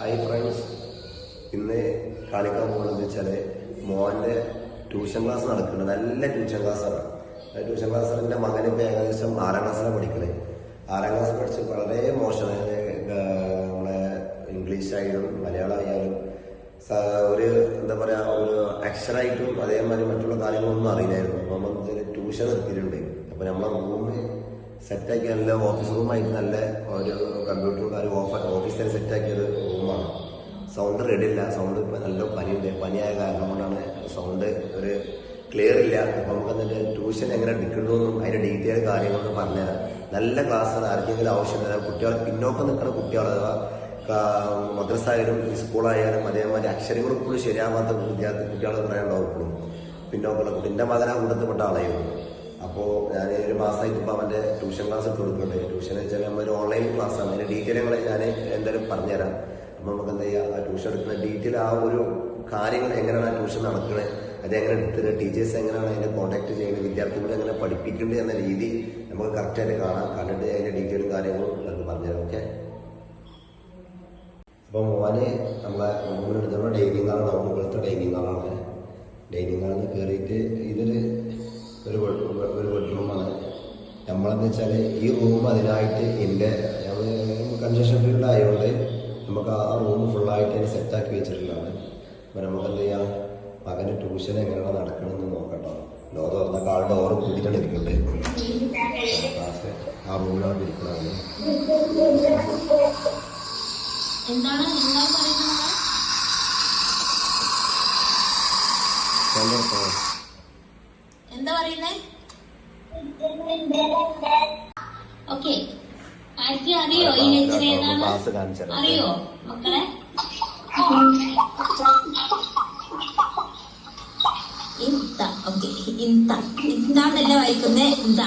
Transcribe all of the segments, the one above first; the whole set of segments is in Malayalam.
ഹായ് ഫ്രണ്ട്സ് ഇന്ന് കാണിക്കാൻ പോകുന്നത് വെച്ചാൽ മോന്റെ ട്യൂഷൻ ക്ലാസ് നടക്കുന്നുണ്ട് നല്ല ട്യൂഷൻ ക്ലാസ്സാണ്. ട്യൂഷൻ ക്ലാസ് എന്റെ മകൻ ഇപ്പോൾ ഏകദേശം ആറാം ക്ലാസ്സിലാണ് പഠിക്കുന്നത് ആറാം ക്ലാസ് പഠിച്ച് വളരെ മോശമായ നമ്മളെ ഇംഗ്ലീഷായാലും ആയാലും മലയാളം ആയാലും ഒരു എന്താ പറയുക ഒരു അക്ഷരായിട്ടും അതേമാതിരി മറ്റുള്ള കാര്യങ്ങളൊന്നും അറിയില്ലായിരുന്നു. അപ്പോൾ നമ്മൾ ട്യൂഷൻ നിർത്തിയിട്ടുണ്ട്. അപ്പോൾ നമ്മളെ റൂമിൽ സെറ്റാക്കി നല്ല ഓഫീസ് റൂമായിട്ട് നല്ല ഒരു കമ്പ്യൂട്ടറും കാര്യം ഓഫ് ഓഫീസ് തന്നെ റൂമാണ് സൗണ്ട് റെഡി ഇല്ല സൗണ്ട് ഇപ്പം നല്ല പനിയുണ്ട്. പനിയായ കാരണം കൊണ്ടാണ് സൗണ്ട് ഒരു ക്ലിയർ ഇല്ല. അപ്പം നമുക്ക് എന്നിട്ട് ട്യൂഷൻ എങ്ങനെ എടുക്കണമെന്നും അതിന്റെ ഡീറ്റെയിൽ കാര്യങ്ങളൊക്കെ പറഞ്ഞുതരാം നല്ല ക്ലാസ്സാണ് ആർക്കെങ്കിലും ആവശ്യം തരാം കുട്ടികൾ പിന്നോക്കം നിൽക്കുന്ന കുട്ടികൾ അഥവാ മദ്രസായാലും സ്കൂളായാലും അതേമാതിരി അക്ഷരങ്ങൾ ഇപ്പോഴും ശരിയാവാത്ത വിദ്യാർത്ഥി കുട്ടികൾ കുറേ ഉണ്ടാവും ഇപ്പോഴും പിന്നോക്കമുള്ള കുട്ടി എന്റെ മകനാ കൂട്ടത്തിൽപ്പെട്ട ആളായിരുന്നു. അപ്പോൾ ഞാൻ ഒരു മാസമായിട്ട് ഇപ്പോൾ അവന്റെ ട്യൂഷൻ ക്ലാസ് എടുത്ത് കൊടുക്കുന്നുണ്ട് ട്യൂഷൻ വെച്ചാൽ നമ്മൾ ഒരു ഓൺലൈൻ ക്ലാസ്സാണ് അതിന്റെ ഡീറ്റെയിലുകൾ ഞാൻ എന്തായാലും പറഞ്ഞുതരാം. അപ്പോൾ നമുക്ക് എന്താ ചെയ്യുക ആ ട്യൂഷൻ എടുക്കുന്ന ഡീറ്റെയിൽ ആ ഒരു കാര്യങ്ങൾ എങ്ങനെയാണ് ആ ട്യൂഷൻ നടക്കുന്നത് അതെങ്ങനെ എടുത്തത് ടീച്ചേഴ്സ് എങ്ങനെയാണ് അതിനെ കോൺടാക്ട് ചെയ്യുന്നത് വിദ്യാർത്ഥികളെ എങ്ങനെ പഠിപ്പിക്കേണ്ടത് എന്ന രീതി നമുക്ക് കറക്റ്റായിട്ട് കാണാം. കണ്ടിട്ട് അതിന്റെ ഡീറ്റെയിലും കാര്യങ്ങളും നമുക്ക് പറഞ്ഞുതരാം ഓക്കെ അപ്പോൾ മോന് നമ്മളെ റൂമിലെടുത്തുള്ള ഡൈനിങ് ഹാളാണ് നമ്മുടെ മുകളിലത്തെ ഡൈനിങ് ഹാളാണ് ഡൈനിങ് ഹാളിൽ കയറിയിട്ട് ഇതൊരു ഒരു ഒരു ബെഡ്റൂമാണ് നമ്മളെന്ന് വെച്ചാൽ ഈ റൂം അതിനായിട്ട് എന്റെ കൺസ്ട്രക്ഷൻ ഫീൽഡ് നമുക്ക് ആ റൂം ഫുള്ളായിട്ട് അതിന് സെറ്റാക്കി വെച്ചിട്ടുള്ളതാണ്. അപ്പോൾ നമുക്ക് എന്ത് ചെയ്യാം? മകന് ട്യൂഷൻ എങ്ങനെയാണ് നടക്കണമെന്ന് നോക്കട്ടോ. ലോ തുറന്ന കാൾ ഡോറ് കൂട്ടിയിട്ടാണ് ഇരിക്കുന്നത്. ക്ലാസ് ആ റൂമിലാണ് ഇരിക്കുന്നത്. എന്താണ് എന്താണ് പറയുന്നത്? എന്താ പറയുന്നേ ഓക്കെ ആർക്ക് അറിയോ? ഈ ഏതാണ് അറിയോ മക്കളെ? ഇന്ത ഓക്കെ ഇന്ത ഇന്താന്നല്ല വായിക്കുന്നേ? ഇന്ത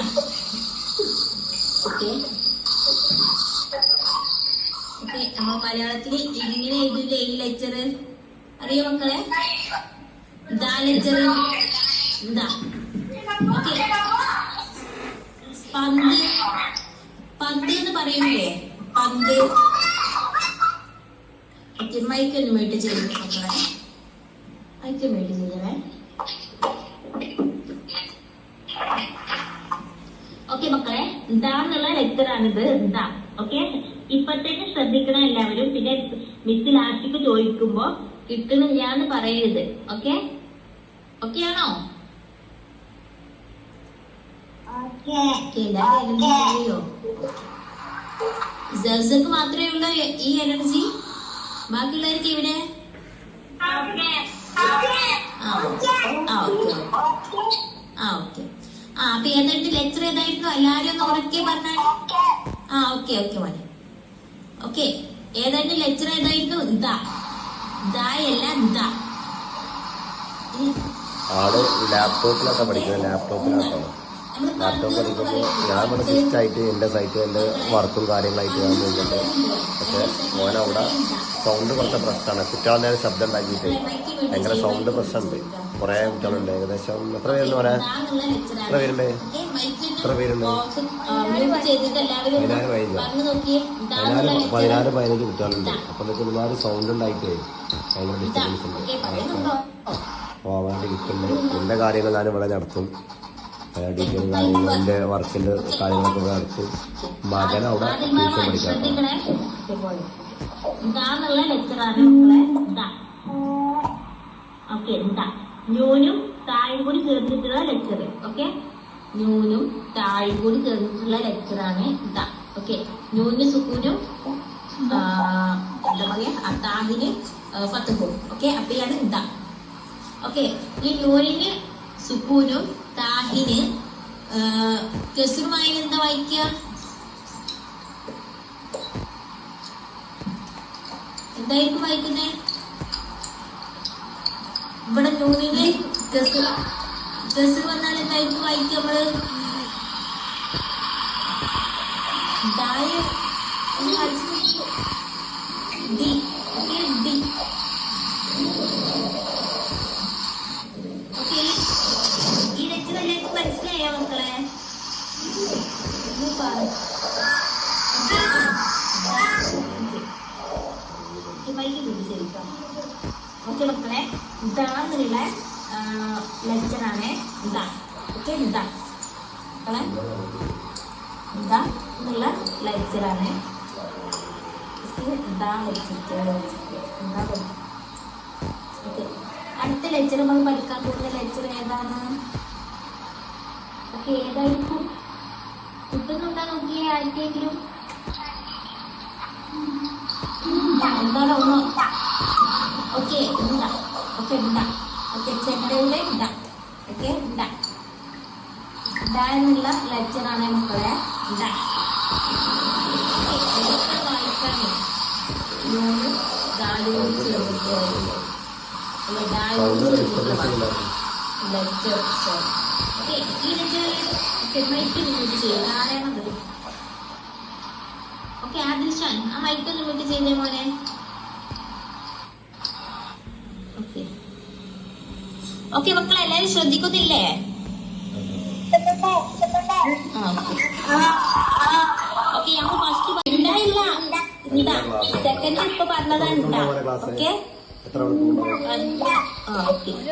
ഓക്കെ. ഓക്കെ അപ്പൊ മലയാളത്തിൽ ഇങ്ങനെ എഴുതില്ലേ ഈ ലെക്ചർ അറിയോ മക്കളെ? ഇതാ ലെക്ചർ ഇന്ത ഓക്കെ. പന്ത്. പന്ത് എന്ന് പറയുന്നില്ലേ? പന്ത്. മൈക്ക് ഒന്ന് മേട്ട് ചെയ്തു മക്കളെ. മൈക്ക് മേട്ട് ചെയ്യണേ. ഓക്കെ മക്കളെ ഇതാന്നുള്ള ലെക്ചറാണിത്. ഇതാ ഓക്കെ ഇപ്പത്തേക്ക് ശ്രദ്ധിക്കണം എല്ലാവരും പിന്നെ മിസ് ലാസ്റ്റിക്ക് ചോദിക്കുമ്പോ കിട്ടുന്നില്ല എന്ന് പറയരുത് ഓക്കെ ഓക്കെ ആണോ ഓക്കെ എല്ലാവരും അറിയോ ജസക്ക് മാത്രമേ ഉള്ളൂ ഈ എനർജി ബാക്കിയുള്ളവർക്ക് ഇവിടെ ആ ഓക്കെ. ആ ഓക്കെ. ആ ഓക്കെ. ആ അപ്പൊ ഏതായിട്ട് ലെക്ചർ ഏതായിരുന്നു എല്ലാരും ഒന്ന് ഉറക്കെ പറഞ്ഞാൽ ആ ഓക്കെ ഓക്കെ മോനെ. ഓക്കെ. ഏതായിട്ട് ലെക്ചർ ഏതായിരുന്നു ഇതാ. ഇതായല്ല ഇതാ. ആൾ ലാപ്ടോപ്പിലൊക്കെ പഠിക്കുന്നത് ലാപ്ടോപ്പിലാട്ടോ ലാപ്ടോപ്പ് എടുക്കുമ്പോൾ ഞാൻ ഇവിടെ സിസ്റ്റ് ആയിട്ട് എന്റെ സൈറ്റ് എന്റെ വർക്കും കാര്യങ്ങളായിട്ട് ഞാൻ നോക്കുന്നുണ്ട് പക്ഷേ മോൻ അവിടെ സൗണ്ട് കുറച്ച് പ്രശ്നമാണ്. കുട്ടികളെ നേരെ ശബ്ദം ഉണ്ടാക്കിയിട്ട് ഭയങ്കര സൗണ്ട് പ്രശ്നമുണ്ട്. കുറേ കുട്ടികളുണ്ട്. ഏകദേശം എത്ര പേരുണ്ട് മോനെ? എത്ര പേരുണ്ട്? എത്ര പേരുണ്ട്? പതിനാറ് പതിനഞ്ച്? പതിനാല് പതിനാല് പതിനഞ്ച് കുട്ടികളുണ്ട്. അപ്പോൾ എന്നൊക്കെ ഒരുപാട് സൗണ്ട് ഉണ്ടായിട്ട് ഭയങ്കര ഡിസ്റ്റർബൻസ് ഉണ്ട്. പോകാണ്ട് ഇരിക്കുന്നുണ്ട് എന്റെ കാര്യങ്ങൾ ഞാൻ ഇവിടെ നടത്തും. ഡീറ്റെയിൽ കാര്യങ്ങൾ എന്റെ വർക്കിന്റെ കാര്യങ്ങളൊക്കെ നടത്തും മകൻ അവിടെ ട്യൂഷൻ പഠിക്കാം ഇതാന്നുള്ള ലെക്ചറാണ് മക്കളെ. ഓക്കെ ഇതാ. ന്യൂനും തായും കൂടി ചേർന്നിട്ടുള്ള ലെക്ചർ ഓക്കെ ന്യൂനും തായും കൂടി ചേർന്നിട്ടുള്ള ലെക്ചറാണ് ഇതാ. ഓക്കെ ന്യൂന് സുക്കൂനും എന്താ പറയാ അത്താവിന് ഫത്തക്കും ഓക്കെ അപ്പയാണ് ഇതാ. ഓക്കെ ഈ ന്യൂനിന് സുക്കൂനും താഹിന് കെസുറുമായി എന്താ വായിക്കുക എന്തായിരിക്കും വായിക്കുന്നേ? ഇവിടെ ഡ്രസ് ഡ്രസ് വന്നാൽ എന്തായിരിക്കും വായിക്കുക നമ്മൾ? ഡായ വായിച്ച് ഓക്കെ മക്കളെ ഇതാണെന്നുള്ള ലെക്ചറാണ് ഇതാ ഓക്കെ ഇതാ മക്കളെ ഇതാ എന്നുള്ള ഓക്കെ അടുത്ത ലെക്ചർ നമ്മൾ പഠിക്കാൻ പോകുന്ന ലെക്ചർ ഏതാണ് ഓക്കെ ഏതായിരിക്കും കിട്ടുന്നുണ്ടോ നോക്കിയേ ആർക്കെങ്കിലും എന്താണ് ഓക്കെ ഉണ്ട ഓക്കെ ഉണ്ട ഓക്കെ ചെന്നൈയിലെ ഉണ്ട ഓക്കെ ഉണ്ട ഉണ്ട എന്നുള്ള ലെറ്ററാണ് മക്കളെ ഉണ്ട ഓക്കെ ഈ ആദിൽഷാൻ ആ മൈക്ക് മ്യൂട്ട് ചെയ്തേ മോനെ ഓക്കെ. ഓക്കെ മക്കളെ എല്ലാരും ശ്രദ്ധിക്കുന്നില്ലേ? ഓക്കെ ഞങ്ങൾ ഫസ്റ്റ് ഉണ്ടായില്ല ഉണ്ടാ സെക്കൻഡ് ഇപ്പൊ പറഞ്ഞതാ ഉണ്ടാ ഓക്കെ?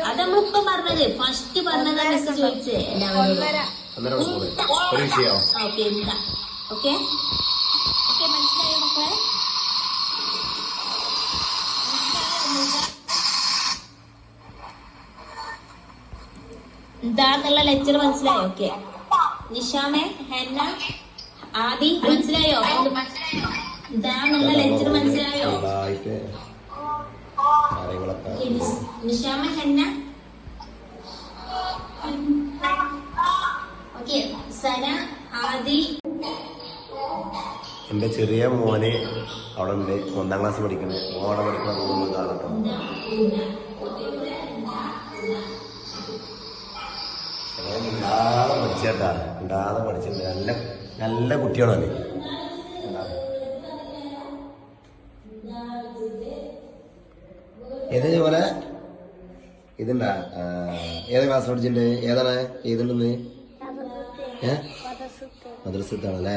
അത് നമ്മളിപ്പൊ പറഞ്ഞത്. ഫസ്റ്റ് പറഞ്ഞതാ മിസ് ചോദിച്ചേ എല്ലാവരോടും. ഒന്നര മണിക്കൂർ ഒരു വിഷയോ ഓക്കെ എന്താ ഓക്കെ? ഓക്കെ മനസ്സിലായോ മക്കളെ? എന്താന്നുള്ള ലെക്ചർ മനസ്സിലായോ? ഓക്കെ നിഷാമേ ഹെന്ന ആദി മനസ്സിലായോ? എന്താന്നുള്ള ലെക്ചർ മനസ്സിലായോ? നിഷാമ ഹെന്ന? ഓക്കെ സന ആദി. എന്റെ ചെറിയ മോനെ അവിടെ ഉണ്ട്. ഒന്നാം ക്ലാസ് പഠിക്കുന്നത് അവിടെ പഠിക്കുന്ന റൂമിൽ കാണട്ടോ ഉണ്ടാതെ പഠിച്ചേട്ടാ. ഉണ്ടാതെ പഠിച്ചിട്ടുണ്ട്. നല്ല നല്ല കുട്ടികളാണ് അത് ഇത് പോലെ ഇതുണ്ടാ ഏത് ക്ലാസ് പഠിച്ചിട്ടുണ്ട്? ഏതാണ്? ഏതുണ്ടെന്ന്? മദ്രസത്താണല്ലേ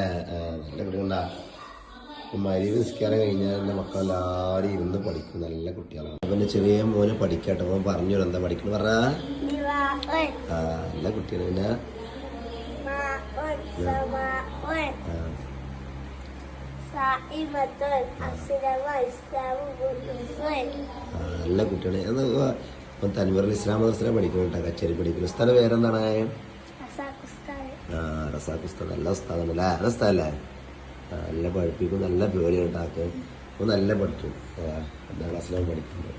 നല്ല കുട്ടികളുണ്ടാ. മരി നിസ്കാരം കഴിഞ്ഞാൽ എന്റെ മക്കളെല്ലാവരും ഇരുന്ന് പഠിക്കും. നല്ല കുട്ടികളാണ് അപ്പൊ എന്റെ ചെറിയ മോനെ പഠിക്കട്ടെ. മോൻ പറഞ്ഞു എന്താ പഠിക്കണം പറഞ്ഞാ? ആ നല്ല കുട്ടിയാണ് പിന്നെ കുട്ടിയാണ് എന്ന് ഇപ്പം തൻവീറിൽ ഇസ്ലാം മദ്രസയിലാണ് പഠിക്കുന്നുണ്ട് കച്ചേരി പഠിക്കുന്നു സ്ഥലം വേറെന്താണ് ആ റസാഖ് ഉസ്താദ് നല്ല ഉസ്താദാണ് അല്ലേ? നല്ല ഉസ്താദല്ലേ? നല്ല പഠിപ്പിക്കും. നല്ല പേടി ഉണ്ടാക്കും അപ്പോൾ നല്ല പഠിക്കും ഒന്നാം ക്ലാസ്സിലാണ് പഠിക്കുന്നത്